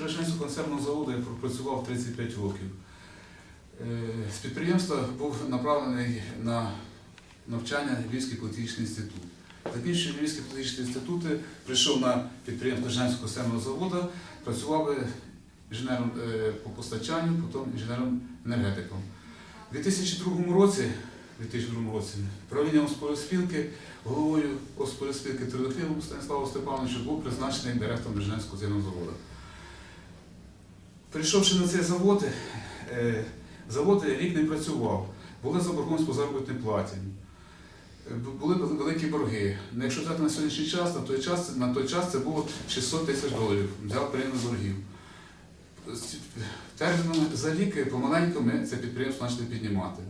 Радянського концерного заводу я пропрацював 35 років. Е, З підприємства був направлений на навчання Львівський політичний інститут. Закінчив Львівський політичний інститут, прийшов на підприємство Радянського концерного заводу, працював е, інженером е, по постачанню, потім інженером-енергетиком. У 2002 році, 2002 році правлінням спілки, головою спілки Трудофілом Станіславом Степановичем був призначений директором Державського концерного заводу. Прийшовши на цей завод, е, завод рік не працював, були заборгованість по заробітній платі, е, були великі борги. Ну, Якщо взяти на сьогоднішній час, на той час, на той час це було 600 тисяч доларів, взяв перейми боргів. Терміном за рік помаленьку ми це підприємство почали піднімати.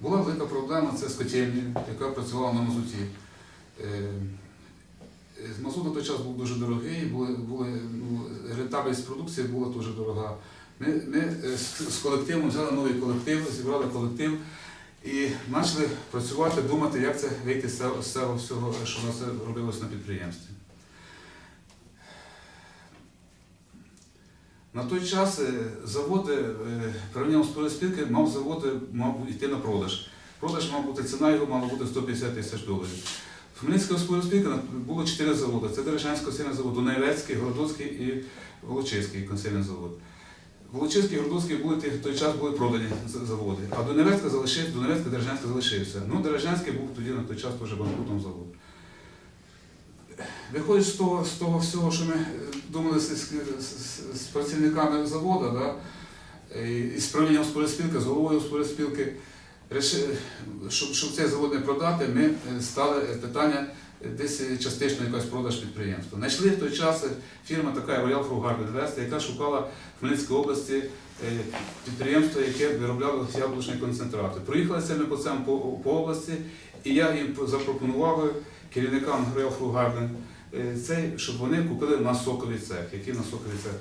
Була велика проблема це з котельні, яка працювала на мазуті. Мазут на той час був дуже дорогий, були, були, ну, рентабельність продукції була дуже дорога. Ми, ми е, з, з колективом взяли новий колектив, зібрали колектив і почали працювати, думати, як це вийти з цього, всього, що у нас робилось на підприємстві. На той час е, заводи, е, правління спілки мав заводи, мав йти на продаж. Продаж мав бути, ціна його мала бути 150 тисяч доларів. В Хмельницького спілка було чотири заводи. Це Дережанський консервний завод, Дунайвецький, Городоцький і Волочиський консервний завод. Волочиський і Городоцький були в той час були продані заводи, а Дунайвецький залишився, Дунайвецький Дережанський залишився. Ну, Дережанський був тоді на той час теж банкрутом завод. Виходить з того, з того всього, що ми е, думали з, з, з- працівниками заводу, да, і з правлінням спілки, з головою спілки, Ріши- щоб, щоб цей завод не продати, ми е, стали е, питання е, десь частично якась продаж підприємства. Знайшли в той час фірма така Fruit Garden яка шукала в Хмельницькій області підприємство, яке виробляло яблучний концентрат. Проїхалися ми по цьому по, по області, і я їм запропонував керівникам Garden е, цей, щоб вони купили на соковий цех, який на соковий цех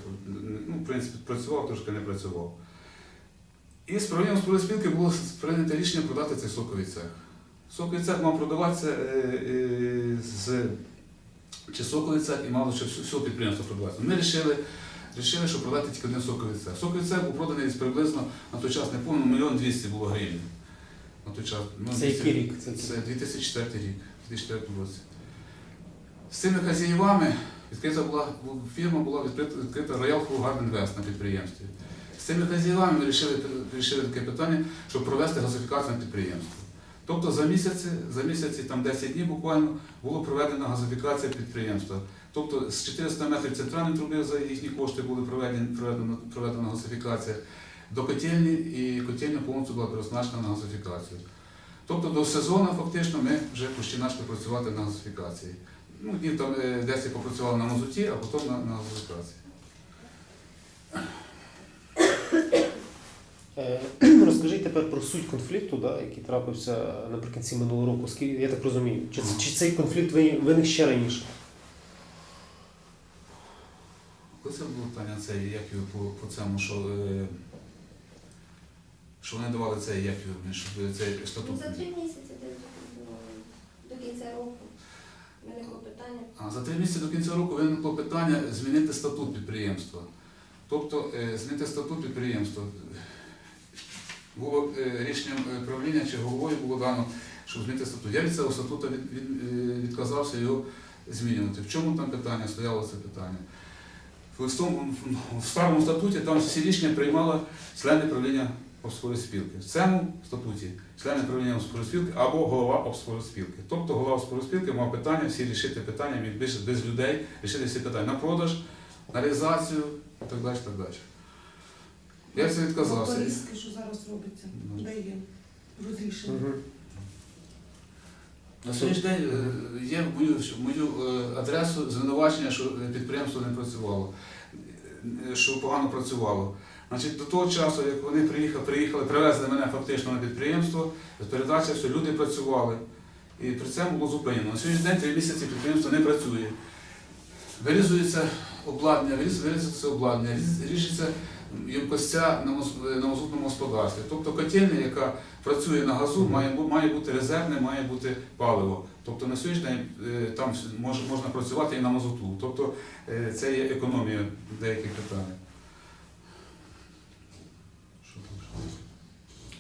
ну, в принципі, працював, трошки не працював. І з правлінням спілки було прийнято рішення продати цей соковий цех. Соковий цех мав продаватися е, е, з чи соковий цех і мало що все підприємство продаватися. Ми вирішили, вирішили, що продати тільки один соковий цех. Соковий цех був проданий приблизно на той час, не пам'ятаю, мільйон двісті було гривень. На той час. мільйон Це який рік? Це, це 2004 рік, 2004 році. З цими хазяївами відкрита була фірма була відкрита, відкрита Royal Garden West на підприємстві. З цими хазяївами ми вирішили, вирішили таке питання, щоб провести газифікацію на підприємство. Тобто за місяці, за місяці, там 10 днів буквально, було проведена газифікація підприємства. Тобто з 400 метрів центральної труби за їхні кошти були проведені, проведена, проведена газифікація до котельні, і котельня повністю була переоснащена на газифікацію. Тобто до сезону фактично ми вже почали працювати на газифікації. Ну, днів там е, 10 попрацювали на мазуті, а потім на, на газифікації. Е, Розкажіть тепер про суть конфлікту, да, який трапився наприкінці минулого року. Я так розумію, чи, чи цей конфлікт виник ще раніше? Коли це було питання це, як його по, по цьому, що, е, що вони давали цей, як його, щоб цей Ну, статут. за три місяці до, до кінця року виникло питання. А за три місяці до кінця року виникло питання змінити статут підприємства. Тобто е, змінити статут підприємства. Було е, рішенням е, правління чи головою було дано, щоб змінити статут. Я від цього статуту від, е, відказався його змінювати. В чому там питання стояло це питання? В, старому статуті там всі рішення приймали члени правління спілки. В цьому статуті члени правління спілки або голова спілки. Тобто голова спілки мав питання, всі рішити питання без, без людей, рішити всі питання на продаж, на реалізацію і так далі. Так далі. Я це відказався. Порізки, що зараз робиться, Ну. де є розрішення. Угу. На сьогоднішній день е, є в мою, в мою е, адресу звинувачення, що підприємство не працювало, е, що погано працювало. Значить, до того часу, як вони приїхали, приїхали, привезли мене фактично на підприємство, передача, що люди працювали. І при цьому було зупинено. На сьогоднішній день три місяці підприємство не працює. Вирізується обладнання, вирізується обладнання, різ- ріжеться ємкостя на маз- мазутному господарстві. Тобто котельня, яка працює на газу, має, має бути резервне, має бути паливо. Тобто на сьогоднішній день е, там може, можна працювати і на мазуту. Тобто е, це є економія деяких питань. Що?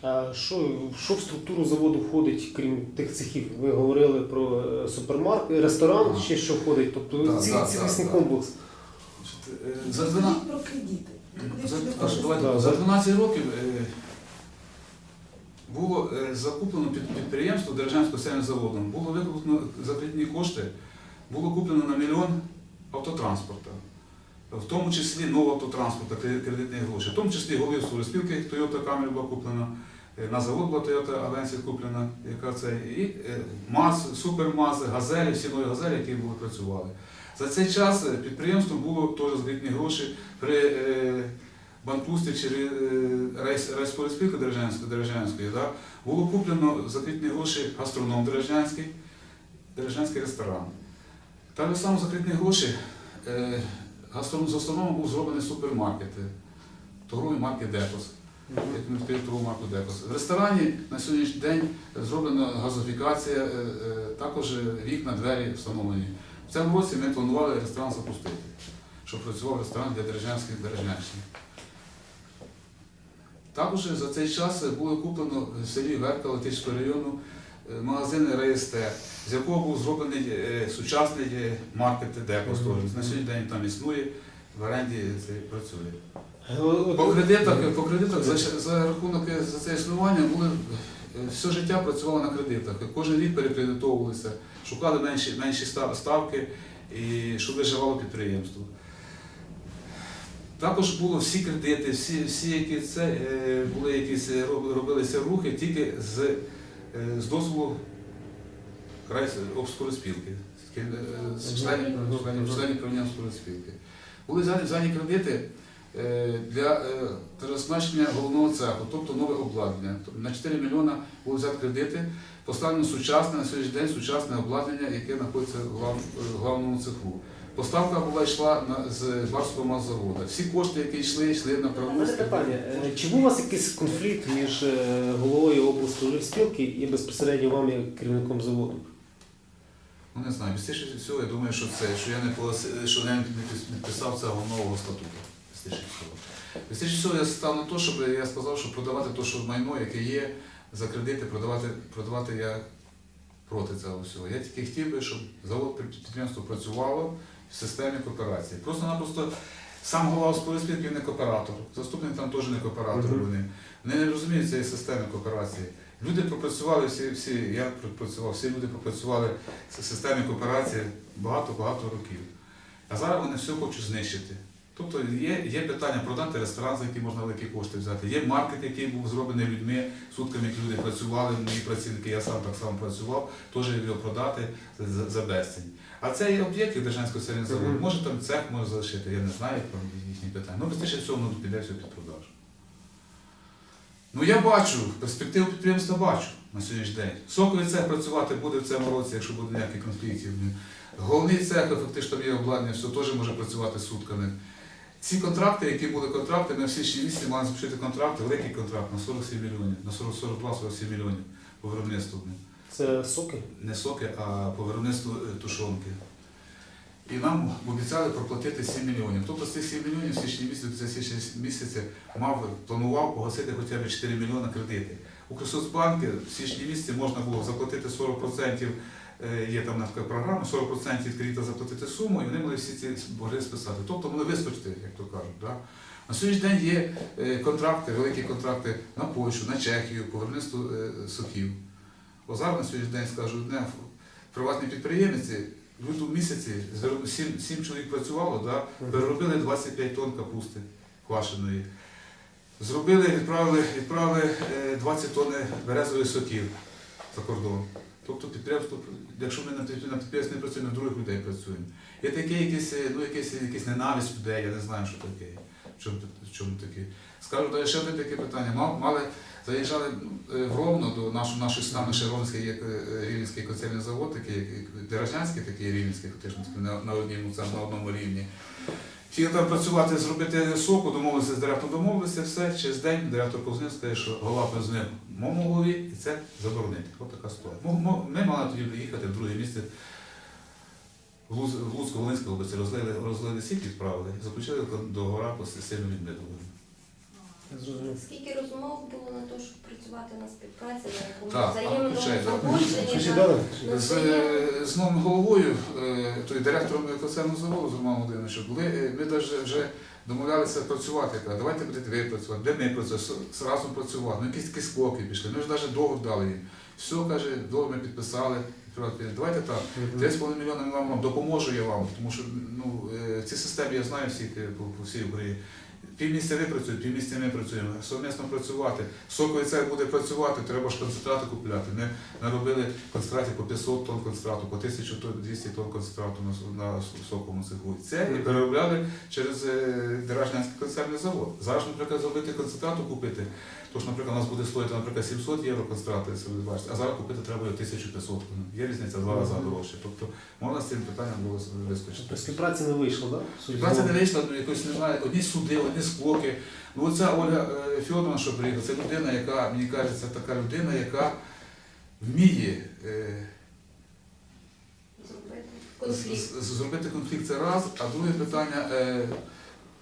А що, що в структуру заводу входить, крім тих цехів? Ви говорили про е, супермаркет, ресторан, Ага. ще що входить, тобто Да, ці, да, да, комплекс. Е, За 12, про кредити. За, аж давайте, за за- 12 років е, було е, закуплено під підприємство Дережанського селянським заводом, було викуплено за кредитні кошти, було куплено на мільйон автотранспорту, в тому числі нового автотранспорту, кредит- кредитні гроші, в тому числі голови спілки Toyota Camry була куплена, е, на завод була Toyota Avensis куплена, яка це, і е, МАЗ, Супермази, Газелі, всі нові газелі, які були працювали. За цей час е, підприємством було теж за гроші при е, банкрутстві через райспороспілки Дережанської, да, було куплено за кредитні гроші гастроном Дережанський, Дережанський ресторан. Так само за кредитні гроші е, гастроном, з гастрономом був зроблений супермаркет, торговий маркет Депос. В ресторані на сьогоднішній день зроблена газофікація, також вікна, двері встановлені. В цьому році ми планували ресторан запустити, щоб працював ресторан для Дережанських Дережанщини. Також за цей час було куплено в селі Верка Латичського району е, магазин РСТ, з якого був зроблений е, сучасний е, маркет. Мгм. теж. На сьогодні день там існує, в оренді це працює. По кредитах, по кредитах за, за рахунок за це існування були все життя працювали на кредитах. Кожен рік перекредитовувалися, шукали менші, менші ставки, і щоб виживало підприємство. Також було всі кредити, всі, всі які це е, були якісь е, робилися рухи тільки з, е, з дозволу обскороспілки, з е, членів правління обскороспілки. Були взяті кредити е, для е, переоснащення головного цеху, тобто нове обладнання. Тобто На 4 мільйона було взяти кредити, поставлено сучасне на сьогоднішній день сучасне обладнання, яке знаходиться в в главному цеху. Поставка була йшла на, з барського маzzаводу. Всі кошти, які йшли, йшли на У мене правову питання. Е, Чи був у вас якийсь конфлікт між е, головою обласної спілки і безпосередньо вам як керівником заводу? Ну не знаю, більше всього, я думаю, що це, що я не що я не підписав цього нового статуту. Більше всього я став на те, щоб я сказав, що продавати те, що майно, яке є, за кредити, продавати, продавати я проти цього всього. Я тільки хотів би, щоб завод підприємство працювало в системі кооперації. Просто-напросто сам голова співспілки не кооператор, заступник там теж не кооператор. Вони вони не розуміють цієї системи кооперації. Люди пропрацювали всі, всі, я пропрацював, всі люди пропрацювали в системі кооперації багато-багато років. А зараз вони все хочуть знищити. Тобто є, є питання продати ресторан, за який можна великі кошти взяти. Є маркет, який був зроблений людьми, сутками, які люди працювали, мої працівники, я сам так само працював, теж його продати за, за безцінь. А цей об'єкт як Держанського селянського заводу, може там цех може залишити, я не знаю, як там їхні питання. Ну, безпечно всього піде все під продаж. Ну я бачу, перспективу підприємства бачу на сьогоднішній день. Соковий цех працювати буде в цьому році, якщо буде ніяких конфліктів. Головний цех, фактично є обладнання, все теж може працювати сутками. Ці контракти, які були контракти, ми всі ще місяці мали заключити контракти, великий контракт на 47 мільйонів, на 42-47 мільйонів по виробництву. Це соки? Не соки, а по виробництву е, тушонки. І нам обіцяли проплатити 7 мільйонів. Тобто з цих 7 мільйонів в січні місяці, за січні місяці мав, планував погасити хоча б 4 мільйони кредити. У Крисоцбанки в січні місяці можна було заплатити 40%, е, є там навка програма, 40% від кредита заплатити суму, і вони могли всі ці борги списати. Тобто вони вискочити, як то кажуть. Да? На сьогоднішній день є е, контракти, великі контракти на Польщу, на Чехію, по виробництву е, соків. О, зараз на сьогоднішній день скажу одне, приватні підприємці в лютому місяці 7, 7 чоловік працювало, да, переробили 25 тонн капусти квашеної. Зробили, відправили, відправили е, 20 тонн березових соків за кордон. Тобто підприємство, якщо ми на підприємстві не працюємо, на других людей працюємо. Є таке якесь, е, ну, якесь, якесь ненависть людей, я не знаю, що таке. Чому, чому таке. Скажу, далі ще одне таке питання. Мав- Мали, заїжджали е, в Ровно до нашої, нашої саме Широнський, як е, Рівненський коцельний завод, такий, як такий Рівненський, на, на, одному, на одному рівні. Хотіли там працювати, зробити соку, домовилися з директором, домовилися, все. Через день директор Кузнець сказав, що голова позвонив моєму голові і це заборонити. Ось така ситуація. Мо- мо- Ми мали тоді доїхати в друге місце в Луцько-Волинській області, розлили, розлили сіть, відправили, заключили договора по сильно відмитували. Скільки розмов було на те, щоб працювати на співпраці, на якомусь Так, а, взаємному погодженні. З, є- з новим головою, е, той директором концерну заводу з Романом Володимировичем, були, е, ми навіть вже домовлялися працювати. Кажу, давайте будете ви працювати, де ми працюємо, разом працювати. Ну, якісь такі склоки пішли. Ми ж навіть договор дали їм. Все, каже, договор ми підписали. Давайте так. 3,5 мільйони ми вам допоможу я вам, тому що ну, е, ці системи я знаю всіх е, по, по всій Україні. Півмісця ви працюєте, півмісця ми працюємо, совмісно працювати. Соковий цех буде працювати, треба ж концентрати купляти. Ми наробили концентрати по 500 тонн концентрату, по 1200 тонн концентрату на, на соковому цеху. Це і переробляли через Дражнянський концертний концерний завод. Зараз, наприклад, зробити концентрату купити. Тож, наприклад, у нас буде стоїти, наприклад, 700 євро концентрат, ви бачите, а зараз купити треба 1500. Є різниця два рази дорожче. Тобто можна з цим питанням було вискочити. Тобто співпраці не вийшло, так? Да? Праця не вийшла, ну, якось немає. Одні суди, одні склоки. Ну, оця Ольга е, Фьодорова, що приїхала, це людина, яка, мені кажеться, така людина, яка вміє е, Зробити конфлікт. зробити конфлікт це раз, а друге питання е,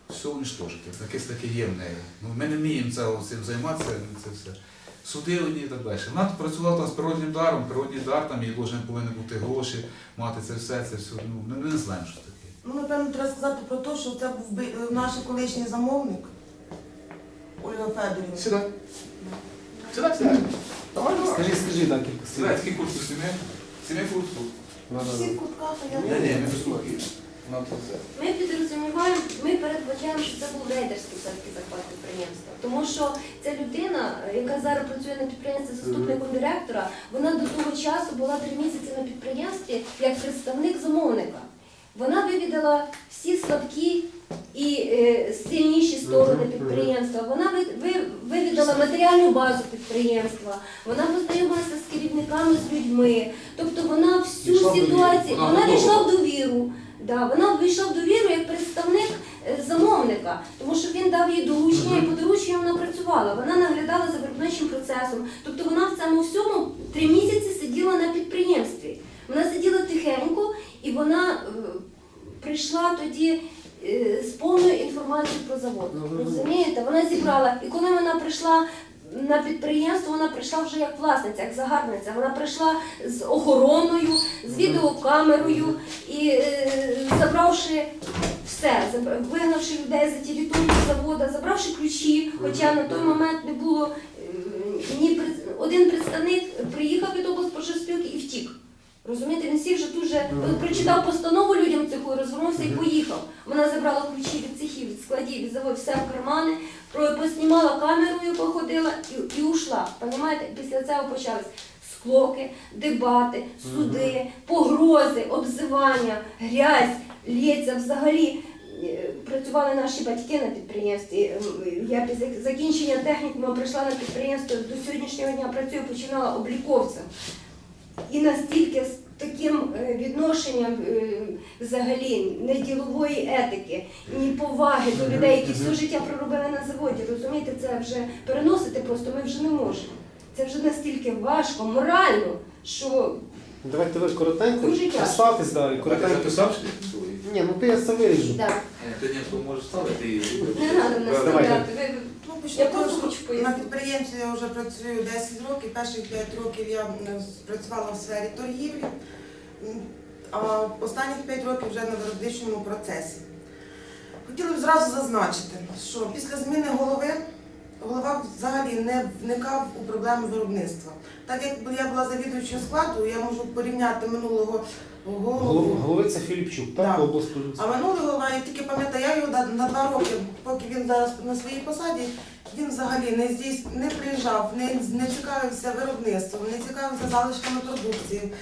все уничтожити. Якесь таке є в неї. Ну, ми не вміємо це, цим займатися, це все. Суди одні і так далі. Вона працювала там з природним даром, природній дар, там їй должен повинні бути гроші, мати це все, це все. Ну, ми не знаємо, що таке. Ну, напевно, треба сказати про те, що це був би- е, наш колишній замовник Ольга Федорівна. Сідай. Сідай, сідай. Давай, давай. Скажи, скажи, так, кілька слів. Сідай, такі куртку сніми. Сніми куртку. Да, да, Всі да. в кутках, а я Ні, ні, не це. Ми підрозуміваємо, ми передбачаємо, що це був рейдерський все-таки захват підприємства. Тому що ця людина, яка зараз працює на підприємстві заступником директора, вона до того часу була три місяці на підприємстві як представник замовника. Вона вивідала всі слабкі і е, сильніші сторони підприємства. Вона ви, ви- вивідала матеріальну базу підприємства. Вона познайомилася з керівниками, з людьми. Тобто вона всю ситуацію, Вона вона війшла в довіру. Да, вона вийшла в довіру як представник е, замовника, тому що він дав їй доручення і по дорученню вона працювала. Вона наглядала за виробничим процесом. Тобто вона в цьому всьому три місяці сиділа на підприємстві. Вона сиділа тихенько і вона е, прийшла тоді е, з повною інформацією про завод. Ну. Розумієте? Вона зібрала. І коли вона прийшла на підприємство, вона прийшла вже як власниця, як загарбниця. Вона прийшла з охороною, з відеокамерою і е, забравши все, вигнавши людей за територію заводу, забравши ключі, хоча на той момент не було е, ні один представник приїхав від облспоживспілки і втік. Розумієте, він всіх же дуже прочитав постанову людям цеху, розвернувся і поїхав. Вона забрала ключі від цехів, від складів, від все в кармани, поснімала камерою, походила і, і ушла. Понімаєте? Після цього почались склоки, дебати, суди, погрози, обзивання, грязь, лється взагалі. е, Працювали наші батьки на підприємстві. Я після закінчення технікуму прийшла на підприємство до сьогоднішнього дня працюю, починала обліковцем. І настільки з таким е, відношенням е, взагалі не ділової етики, ні поваги до людей, які все життя проробили на заводі. Розумієте, це вже переносити просто ми вже не можемо. Це вже настільки важко, морально, що Давайте ви коротенько, представтесь, да, і коротенько. записав? Ні, ну ти я це виріжу. да, Ти ні, то можеш ставити і... не треба Давайте. Я просто хочу пояснити. на підприємстві я вже працюю 10 років. Перших 5 років я м, працювала в сфері торгівлі, м, а останніх 5 років вже на виробничому процесі. Хотіла б зразу зазначити, що після зміни голови голова взагалі не вникав у проблеми виробництва. Так як я була завідуючим складу, я можу порівняти минулого голову. Голов- Голови це Філіпчук, так? Облспоживспілки. А минулий голова, я тільки пам'ятаю, я його на, два роки, поки він зараз на своїй посаді, він взагалі не здійс, не приїжджав, не, не цікавився виробництвом, не цікавився залишками продукції,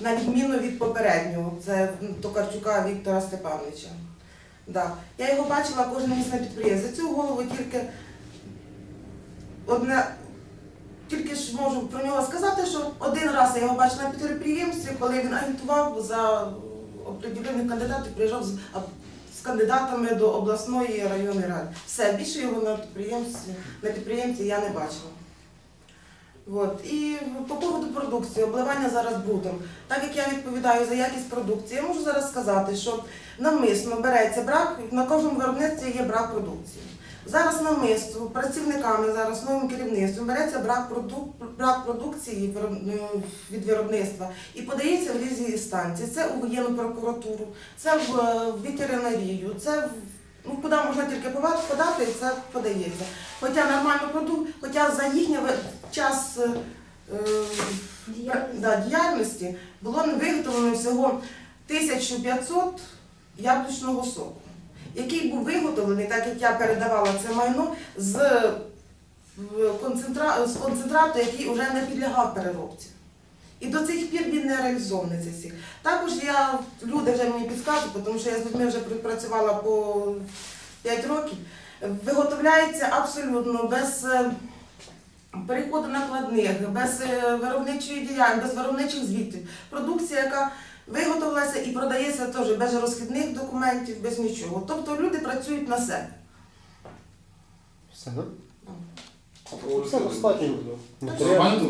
на відміну від попереднього, це Токарчука Віктора Степановича. Да. Я його бачила кожен місць на підприємстві. За цю голову тільки одне. Тільки ж можу про нього сказати, що один раз я його бачила на підприємстві, коли він агітував за определених кандидатів, приїжджав з, з кандидатами до обласної районної ради. Все, більше його на підприємстві, на підприємстві я не бачила. От. І по поводу продукції, обливання зараз брудом. Так як я відповідаю за якість продукції, я можу зараз сказати, що навмисно береться брак, на кожному виробництві є брак продукції. Зараз навмисно працівниками, зараз новим керівництвом береться брак, продук- брак продукції е, від виробництва і подається в різні станції. Це у воєнну прокуратуру, це в, е, ветеринарію, це в ну, куди можна тільки подати, це подається. Хоча нормальний продукт, хоча за їхній час е, е, да, діяльності було виготовлено всього 1500 яблучного соку, який був виготовлений, так як я передавала це майно, з, концентра... з концентрату, який вже не підлягав переробці. І до цих пір він не реалізований цей сік. Також я, люди вже мені підказують, тому що я з людьми вже працювала по 5 років, виготовляється абсолютно без е, переходу накладних, без е, виробничої діяльності, без виробничих звітів. Продукція, яка виготовилася і продається теж без розхідних документів, без нічого. Тобто люди працюють на себе. Все, так? Все достатньо. Матеріал-?